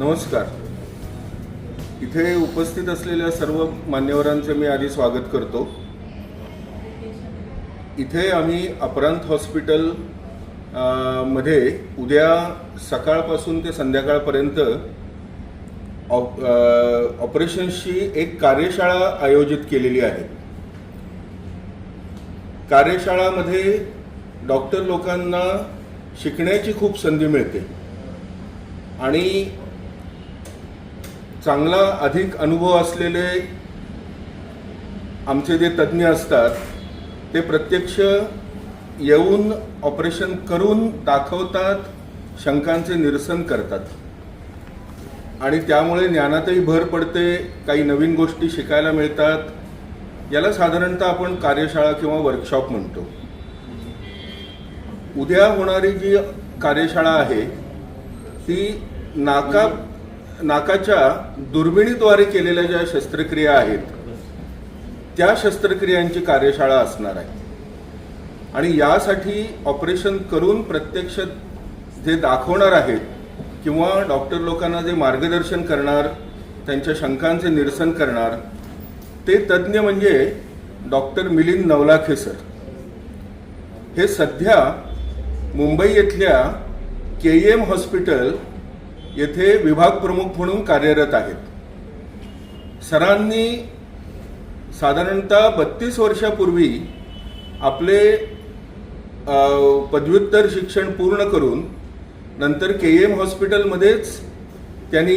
नमस्कार. इथे उपस्थित असलेल्या सर्व मान्यवरांचं मी आधी स्वागत करतो. इथे आम्ही अपरांत हॉस्पिटलमध्ये उद्या सकाळपासून ते संध्याकाळपर्यंत ऑप ऑपरेशन्सची एक कार्यशाळा आयोजित केलेली आहे. कार्यशाळामध्ये डॉक्टर लोकांना शिकण्याची खूप संधी मिळते. आणि चांगला अधिक अनुभव असलेले आमचे जे तज्ज्ञ असतात ते प्रत्यक्ष येऊन ऑपरेशन करून दाखवतात शंकांचे निरसन करतात. आणि त्यामुळे ज्ञानातही भर पडते काही नवीन गोष्टी शिकायला मिळतात. याला साधारणतः आपण कार्यशाळा किंवा वर्कशॉप म्हणतो. उद्या होणारी जी कार्यशाळा आहे ती नाका नाकाच्या दुर्बिणीद्वारे केलेल्या ज्या शस्त्रक्रिया आहेत त्या शस्त्रक्रियांची कार्यशाळा असणार आहे. आणि यासाठी ऑपरेशन करून प्रत्यक्ष जे दाखवणार आहेत किंवा डॉक्टर लोकांना जे मार्गदर्शन करणार त्यांच्या शंकांचे निरसन करणार ते तज्ज्ञ म्हणजे डॉक्टर मिलिंद नवलाखे सर. हे सध्या मुंबई येथल्या के एम हॉस्पिटल येथे विभाग प्रमुख म्हणून कार्यरत आहेत. सरांनी साधारणतः बत्तीस वर्षापूर्वी आपले पदव्युत्तर शिक्षण पूर्ण करून नंतर के एम हॉस्पिटलमध्येच त्यांनी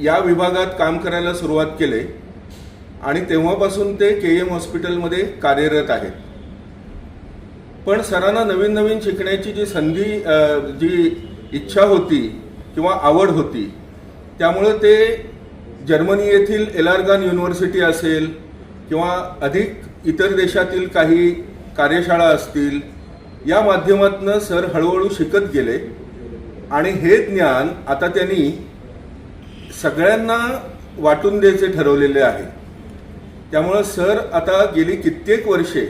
या विभागात काम करायला सुरुवात केले आणि तेव्हापासून ते के एम हॉस्पिटलमध्ये कार्यरत आहेत. पण सरांना नवीन नवीन शिकण्याची जी संधी जी इच्छा होती किंवा आवड होती. त्यामुळं ते जर्मनी येथील एलार्गान युनिव्हर्सिटी असेल किंवा अधिक इतर देशातील काही कार्यशाळा असतील या माध्यमातून सर हळूहळू शिकत गेले. आणि हे ज्ञान आता त्यांनी सगळ्यांना वाटून द्यायचे ठरवलेले आहे. त्यामुळं सर आता गेली कित्येक वर्षे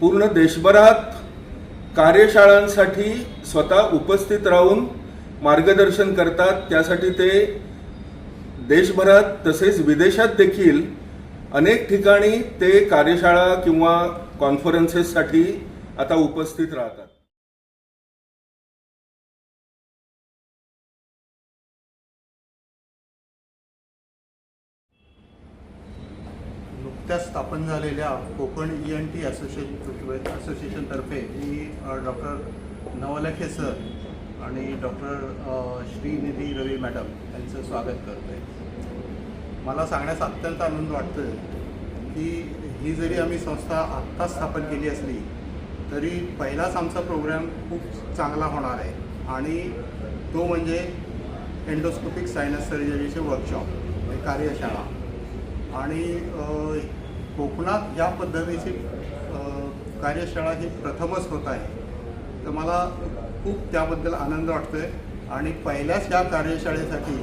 पूर्ण देशभरात कार्यशाळांसाठी स्वतः उपस्थित राहून मार्गदर्शन करतात त्यासाठी ते देशभरात तसेच विदेशात देखील अनेक ठिकाणी ते कार्यशाळा किंवा कॉन्फरन्सेससाठी आता उपस्थित राहतात. नुकत्याच स्थापन झालेल्या Konkan E N T association असोसिएशनतर्फे मी डॉक्टर नवलखे सर आणि डॉक्टर श्रीनिधी रवी मॅडम यांचं स्वागत करतो आहे मला सांगण्यास अत्यंत आनंद वाटतो की ही जरी आम्ही संस्था आत्ता स्थापन केली असली तरी पहिलाच आमचा प्रोग्राम खूप चांगला होणार आहे. आणि तो म्हणजे एंडोस्कोपिक सायनस सर्जरीचे वर्कशॉप म्हणजे कार्यशाळा. आणि कोकणात या पद्धतीची कार्यशाळा ही प्रथमच होत आहे. तर मला खूप त्याबद्दल आनंद वाटतोय. आणि पहिल्याच या कार्यशाळेसाठी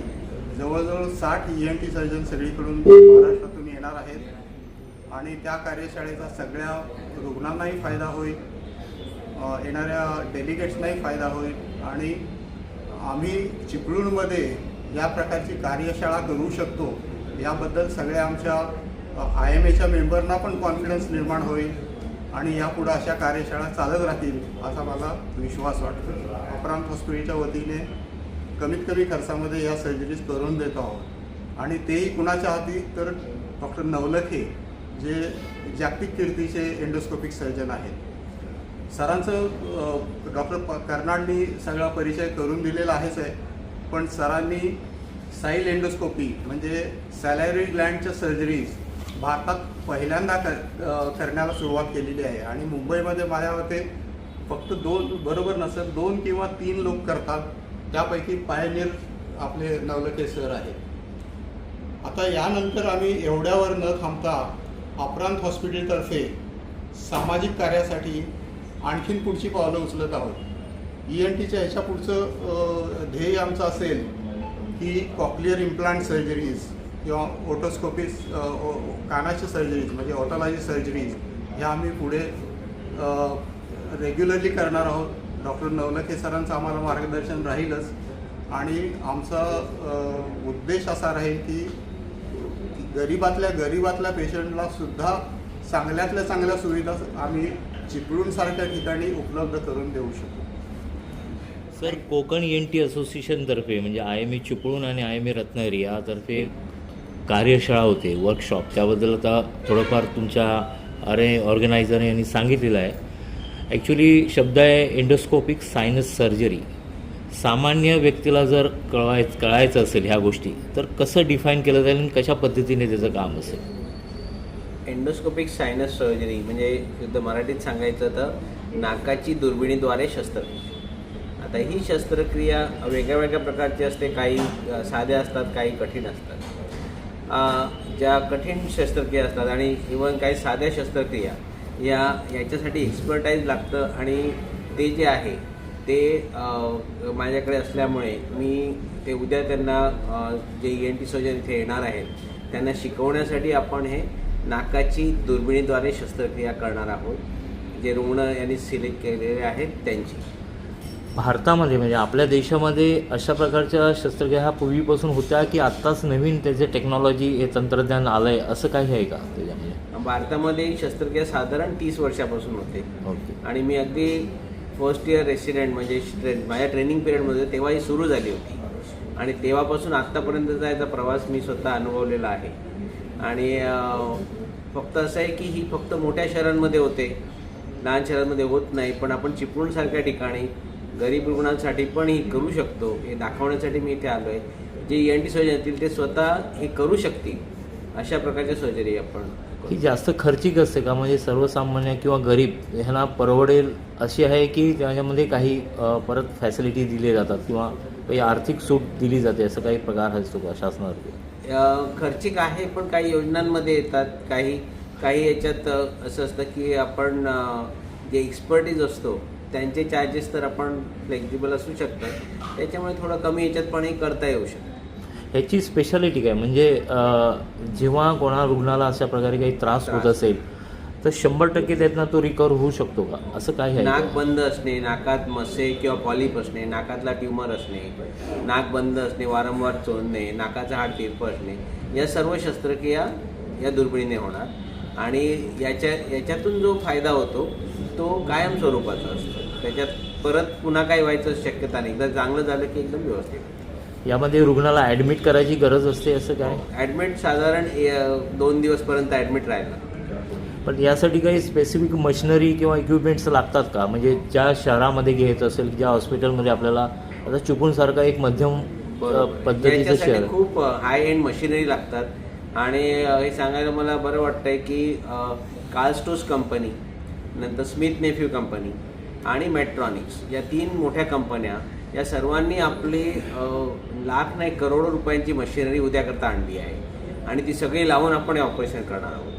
जवळजवळ साठ ई एन टी सर्जन सगळीकडून महाराष्ट्रातून येणार आहेत. आणि त्या कार्यशाळेचा सगळ्या रुग्णांनाही फायदा होईल. येणाऱ्या डेलिगेट्सनाही फायदा होईल. आणि आम्ही चिपळूणमध्ये या प्रकारची कार्यशाळा करू शकतो. याबद्दल सगळ्या आमच्या आय एम एच्या मेंबरना पण कॉन्फिडन्स निर्माण होईल. आणि यापुढे अशा कार्यशाळा चालत राहतील असा मला विश्वास वाटतो. अपरांत हॉस्पिटलच्या वतीने कमीत कमी खर्चामध्ये या सर्जरीज करून देतो आहोत. आणि तेही कुणाच्या हाती तर डॉक्टर नवलखे जे जागतिक कीर्तीचे एंडोस्कोपिक सर्जन आहेत. सरांचं डॉक्टर प कर्नाडनी सगळा परिचय करून दिलेला आहेच आहे. पण सरांनी साईल एंडोस्कोपी म्हणजे सॅलरी ग्लँडच्या सर्जरीज भारतात पहिल्यांदा कर करण्याला सुरुवात केलेली आहे. आणि मुंबईमध्ये माझ्या मते फक्त दोन बरोबर नसेल दोन किंवा तीन लोक करतात. त्यापैकी पायनियर आपले नवलके सर आहे आता यानंतर आम्ही एवढ्यावर न थांबता अपरांत हॉस्पिटलतर्फे सामाजिक कार्यासाठी आणखीन पुढची पावलं उचलत आहोत. ई एन टीच्या ह्याच्या पुढचं ध्येय आमचं असेल की कॉक्लिअर इम्प्लांट सर्जरीज किंवा ओटोस्कोपीज कानाच्या सर्जरीज म्हणजे ऑटोलॉजी सर्जरीज ह्या आम्ही पुढे रेग्युलरली करणार आहोत. डॉक्टर नवलखे सरांचं आम्हाला मार्गदर्शन राहीलच. आणि आमचा उद्देश असा राहील की गरीबातल्या गरीबातल्या पेशंटला सुद्धा चांगल्यातल्या चांगल्या सुविधा आम्ही चिपळूणसारख्या ठिकाणी उपलब्ध करून देऊ शकतो सर कोकण एन टी असोसिएशनतर्फे म्हणजे आय एम ए चिपळूण आणि आय एम ए रत्नागिरी यातर्फे कार्यशाळा होते वर्कशॉप त्याबद्दल आता थोडंफार तुमच्या अरे ऑर्गनायझर यांनी सांगितलेलं आहे. ॲक्च्युली शब्द आहे एंडोस्कोपिक सायनस सर्जरी सामान्य व्यक्तीला जर कळवाय कळायचं असेल ह्या गोष्टी तर कसं डिफाईन केलं जाईल आणि कशा पद्धतीने त्याचं काम असेल? एंडोस्कोपिक सायनस सर्जरी म्हणजे शुद्ध मराठीत सांगायचं तर नाकाची दुर्बिणीद्वारे शस्त्रक्रिया आता ही शस्त्रक्रिया वेगळ्या वेगळ्या प्रकारची असते. काही साध्या असतात काही कठीण असतात. ज्या कठीण शस्त्रक्रिया असतात आणि इवन काही साध्या शस्त्रक्रिया या याच्यासाठी एक्सपर्टाईज लागतं आणि ते जे आहे ते माझ्याकडे असल्यामुळे मी ते उद्या त्यांना जे ई एन टी सर्जन इथे येणार आहेत त्यांना शिकवण्यासाठी आपण हे नाकाची दुर्बिणीद्वारे शस्त्रक्रिया करणार आहोत जे रुग्ण यांनी सिलेक्ट केलेले आहेत त्यांची. भारतामध्ये म्हणजे आपल्या देशामध्ये अशा प्रकारच्या शस्त्रक्रिया ह्या पूर्वीपासून होत्या की आत्ताच नवीन त्याचे टेक्नॉलॉजी हे तंत्रज्ञान आलं आहे असं काही आहे का त्याच्यामध्ये? भारतामध्ये शस्त्रक्रिया साधारण तीस वर्षापासून होते. ओके. आणि मी अगदी फर्स्ट इयर रेसिडेंट म्हणजे माझ्या ट्रेनिंग पिरियडमध्ये तेव्हा ही सुरू झाली होती. आणि तेव्हापासून आत्तापर्यंतचा याचा प्रवास मी स्वतः अनुभवलेला आहे. आणि फक्त असं आहे की ही फक्त मोठ्या शहरांमध्ये होते. लहान शहरांमध्ये होत नाही पण आपण चिपळूणसारख्या ठिकाणी गरीब रुग्णांसाठी पण ही करू शकतो हे दाखवण्यासाठी मी इथे आलो आहे जे एन टी सर्जन येतील ते स्वतः हे करू शकतील अशा प्रकारच्या सर्जरी आपण. ही जास्त खर्चिक असते का? म्हणजे सर्वसामान्य किंवा गरीब ह्यांना परवडेल अशी आहे की त्याच्यामध्ये काही परत फॅसिलिटी दिले जातात किंवा काही आर्थिक सूट दिली जाते असं काही प्रकार असतो का शासनातर्फे? खर्चिक आहे पण काही योजनांमध्ये येतात. काही काही याच्यात असं असतं की आपण जे एक्सपर्टीज असतो त्यांचे चार्जेस तर आपण फ्लेक्झिबल असू शकतात. त्याच्यामुळे थोडं कमी याच्यात पण हे करता येऊ शकतं. ह्याची स्पेशालिटी काय? म्हणजे जेव्हा कोणा रुग्णाला अशा प्रकारे काही त्रास होत. असेल तर शंभर टक्के त्यातनं तो रिकवर होऊ शकतो का? असं काय आहे? नाक? बंद असणे नाकात मसे किंवा पॉलिप असणे नाकातला ट्युमर असणे नाक बंद असणे वारंवार चोळणे नाकाचं हाड तिरपं असणे या सर्व शस्त्रक्रिया या दुर्बिणीने होणार. आणि याच्या याच्यातून जो फायदा होतो तो कायम स्वरूपाचा असतो. त्याच्यात परत पुन्हा काही व्हायचं शक्यता नाही. एकदा चांगलं झालं की एकदम व्यवस्थित. यामध्ये रुग्णाला ॲडमिट करायची गरज असते असं काय? ॲडमिट साधारण ए- दोन दिवसपर्यंत ॲडमिट राहिलं पण यासाठी काही स्पेसिफिक मशिनरी किंवा इक्विपमेंट्स लागतात का? म्हणजे ज्या शहरामध्ये घ्यायचं असेल ज्या हॉस्पिटलमध्ये आपल्याला आता चिपळूणसारखा एक मध्यम पद्धतीचं शहर. खूप हाय एंड मशिनरी लागतात. आणि हे सांगायला मला बरं वाटतंय की कार्लस्टोस कंपनी नंतर स्मिथ नेफ्यू कंपनी आणि मेट्रॉनिक्स या तीन मोठ्या कंपन्या या सर्वांनी आपली लाख नाही करोडो रुपयांची मशिनरी उद्याकरता आणली आहे. आणि ती सगळी लावून आपण हे ऑपरेशन करणार आहोत.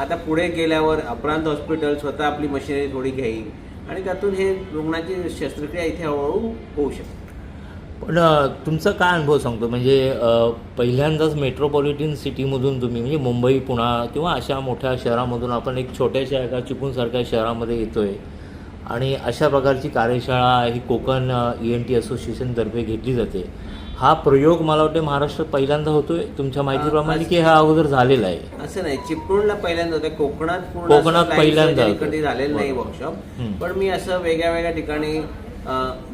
आता पुढे गेल्यावर अपरांत हॉस्पिटल स्वतः आपली मशिनरी थोडी घेईल आणि त्यातून हे रुग्णाची शस्त्रक्रिया इथे हळूहळू होऊ शकते. पण तुमचा काय अनुभव सांगतो? म्हणजे पहिल्यांदाच मेट्रोपॉलिटन सिटीमधून तुम्ही म्हणजे मुंबई पुणा किंवा अशा मोठ्या शहरामधून आपण एक छोट्याशा एका चिपळूणसारख्या शहरामध्ये येतोय आणि अशा प्रकारची कार्यशाळा ही कोकण ई एन टी असोसिएशनतर्फे घेतली जाते. हा प्रयोग मला वाटतं महाराष्ट्रात पहिल्यांदा होतोय. तुमच्या माहितीप्रमाणे की हा अगोदर झालेला आहे. असं नाही. चिपळूणला पहिल्यांदा होतं कोकणात कोकणात पहिल्यांदा. कधी झालेलं नाही. वर्कशॉप. पण मी असं वेगळ्या वेगळ्या ठिकाणी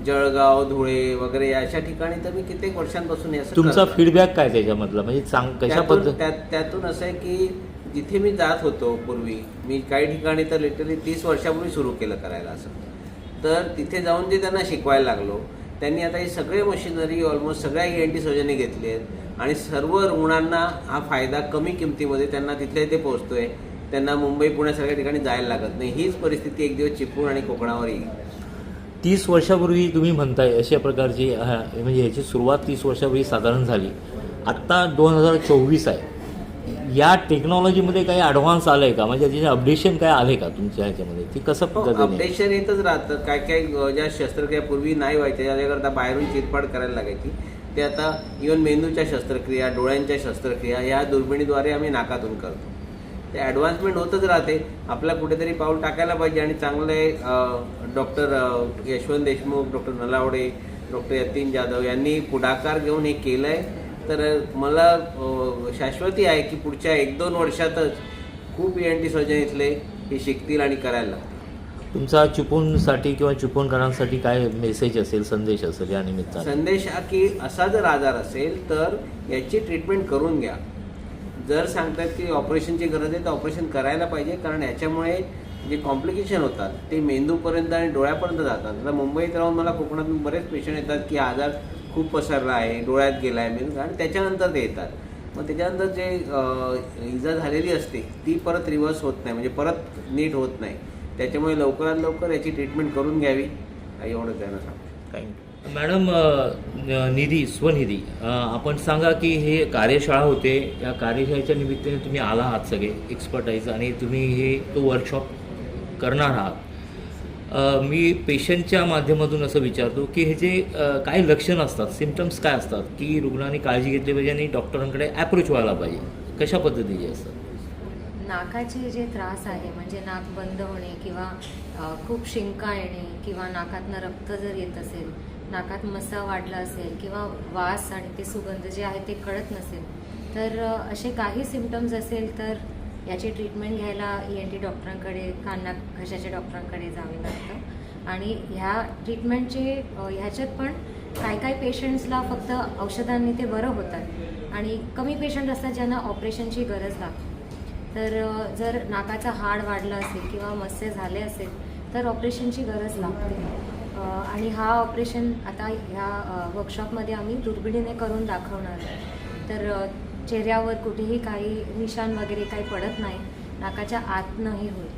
जळगाव धुळे वगैरे अशा ठिकाणी तर मी कित्येक वर्षांपासून हे असं तुमचा करतोय. फीडबॅक काय त्याच्यामधला? म्हणजे चांग कशा त्यातून पद्धत त्यात- त्यातून असं आहे की जिथे मी जात होतो पूर्वी मी काही ठिकाणी तर लिटरली तीस वर्षापूर्वी सुरू केलं करायला असं. तर तिथे जाऊन जे त्यांना शिकवायला लागलो त्यांनी आता ही सगळे मशिनरी ऑलमोस्ट सगळ्या ई एन टी घेतली आहेत आणि सर्व रुग्णांना हा फायदा कमी किमतीमध्ये त्यांना तिथल्या इथे पोहोचतोय. त्यांना मुंबई पुण्यासारख्या ठिकाणी जायला लागत नाही. हीच परिस्थिती एक दिवस चिपळूण आणि कोकणावर येईल. तीस वर्षापूर्वी तुम्ही म्हणताय अशा प्रकारची हा, म्हणजे याची सुरुवात तीस वर्षापूर्वी साधारण झाली. आत्ता दोन हजार चोवीस आहे. या टेक्नॉलॉजीमध्ये काही ॲडव्हान्स आलं आहे का? म्हणजे त्याचे अपडेशन काय आले का तुमच्या ह्याच्यामध्ये? ती कसं अपडेशन येतच राहतं. काय काय ज्या शस्त्रक्रिया पूर्वी नाही व्हायच्या त्याच्याकरता बाहेरून चिरपाड करायला लागायची. ते आता इवन मेंदूच्या शस्त्रक्रिया डोळ्यांच्या शस्त्रक्रिया या दुर्बिणीद्वारे आम्ही नाकातून करतो. ते ॲडव्हान्समेंट होतच राहते. आपला कुठेतरी पाऊल टाकायला पाहिजे आणि चांगले doctor Yashwant Deshmukh doctor Nalawade doctor Yatin Jadhav यांनी पुढाकार घेऊन हे केलं आहे तर मला शाश्वती आहे की पुढच्या एक दोन वर्षातच खूप ई एन टी सर्जन इथले हे शिकतील आणि करायला लागतील. तुमचा चिपळूणसाठी किंवा चिपळूणकरांसाठी काय मेसेज असेल संदेश असेल या निमित्ताने? संदेश हा की असा जर आजार असेल तर याची ट्रीटमेंट करून घ्या. जर सांगतात की ऑपरेशनची गरज आहे तर ऑपरेशन करायला पाहिजे. कारण याच्यामुळे जे कॉम्प्लिकेशन होतात ते मेंदूपर्यंत आणि डोळ्यापर्यंत जातात. आता मुंबईत राहून मला कोकणातून बरेच पेशंट येतात की आजार खूप पसरला आहे डोळ्यात गेला आहे मेंदू आणि त्याच्यानंतर ते येतात. मग त्याच्यानंतर जे इजा झालेली असते ती परत रिव्हर्स होत नाही. म्हणजे परत नीट होत नाही. त्याच्यामुळे लवकरात लवकर याची ट्रीटमेंट करून घ्यावी. एवढं त्यांना सांगतो थँक्यू मॅडम निधी स्वनिधी आपण सांगा की हे कार्यशाळा होते या कार्यशाळेच्या निमित्ताने तुम्ही आला आहात सगळे एक्सपर्टाईज आणि तुम्ही हे तो वर्कशॉप करणार आहात. मी पेशंटच्या माध्यमातून असं विचारतो की हे जे काय लक्षणं असतात सिमटम्स काय असतात की रुग्णांनी काळजी घेतली पाहिजे आणि डॉक्टरांकडे ॲप्रोच व्हायला पाहिजे? कशा पद्धतीचे असतात? नाकाचे जे त्रास आहे म्हणजे नाक बंद होणे किंवा खूप शिंका येणे किंवा नाकातनं रक्त जर येत असेल नाकात मसा वाढला असेल किंवा वास आणि ते सुगंध जे आहे ते कळत नसेल तर असे काही सिमटम्स असेल तर याची ट्रीटमेंट घ्यायला ई एन टी डॉक्टरांकडे कान घशाच्या डॉक्टरांकडे जावे लागतं. आणि ह्या ट्रीटमेंटचे ह्याच्यात पण काही काही पेशंट्सला फक्त औषधांनी ते बरं होतात आणि कमी पेशंट असतात ज्यांना ऑपरेशनची गरज लागते. तर जर नाकाचा हाड वाढला असेल किंवा मत्स्य झाले असेल तर ऑपरेशनची गरज लागते. आणि हा ऑपरेशन आता ह्या वर्कशॉपमध्ये आम्ही दुर्बिणीने करून दाखवणार आहे. तर चेहऱ्यावर कुठेही काही निशाण वगैरे काही पडत नाही. नाकाच्या आतनंही होईल.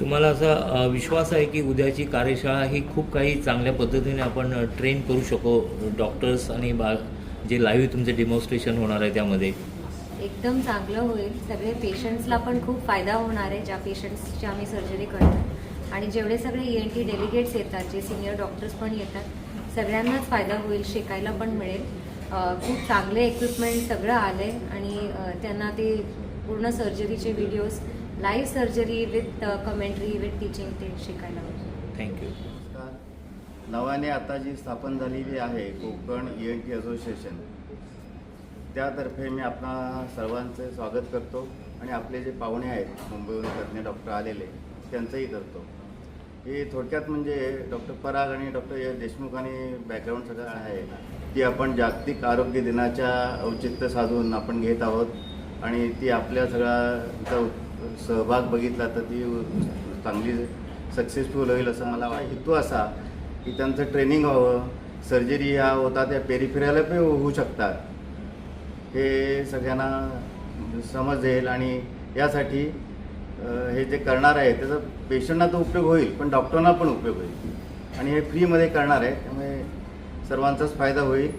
तुम्हाला असा विश्वास आहे की उद्याची कार्यशाळा ही खूप काही चांगल्या पद्धतीने आपण ट्रेन करू शकू? डॉक्टर्स आणि बा जे लाईव्ह तुमचे डेमॉन्स्ट्रेशन होणार आहे त्यामध्ये. एकदम चांगलं होईल. सगळे पेशंट्सला पण खूप फायदा होणार आहे. ज्या पेशंट्सची आम्ही सर्जरी करतो आणि जेवढे सगळे ई एन टी डेलिगेट्स येतात जे सिनियर डॉक्टर्स पण येतात सगळ्यांनाच फायदा होईल शिकायला पण मिळेल. अ, खूप चांगले इक्विपमेंट सगळं आलं आहे आणि त्यांना ते पूर्ण सर्जरीचे videos live surgery with commentary with teaching ते शिकायला मिळेल. थँक्यू नमस्कार. नव्याने आता जी स्थापन झालेली आहे Konkan E N T association त्यातर्फे मी आपणा सर्वांचं स्वागत करतो आणि आपले जे पाहुणे आहेत मुंबईहून तज्ज्ञ डॉक्टर आलेले त्यांचंही करतो. हे थोडक्यात म्हणजे डॉक्टर पराग आणि डॉक्टर देशमुख आणि बॅकग्राऊंड सगळं आहे ती आपण जागतिक आरोग्य दिनाच्या औचित्य साधून आपण घेत आहोत. आणि ती आपल्या सगळ्याचा सहभाग बघितला तर ती चांगली सक्सेसफुल होईल असं मला हेतू असा की त्यांचं ट्रेनिंग व्हावं. सर्जरी ह्या होता त्या पेरिफेरियाला पण होऊ शकतात. हे सगळ्यांना समजेल आणि यासाठी हे जे करणार आहे त्याचा पेशंटना तर उपयोग होईल पण डॉक्टरांना पण उपयोग होईल. आणि हे फ्रीमध्ये करणार आहे त्यामुळे सर्वांचाच फायदा होईल.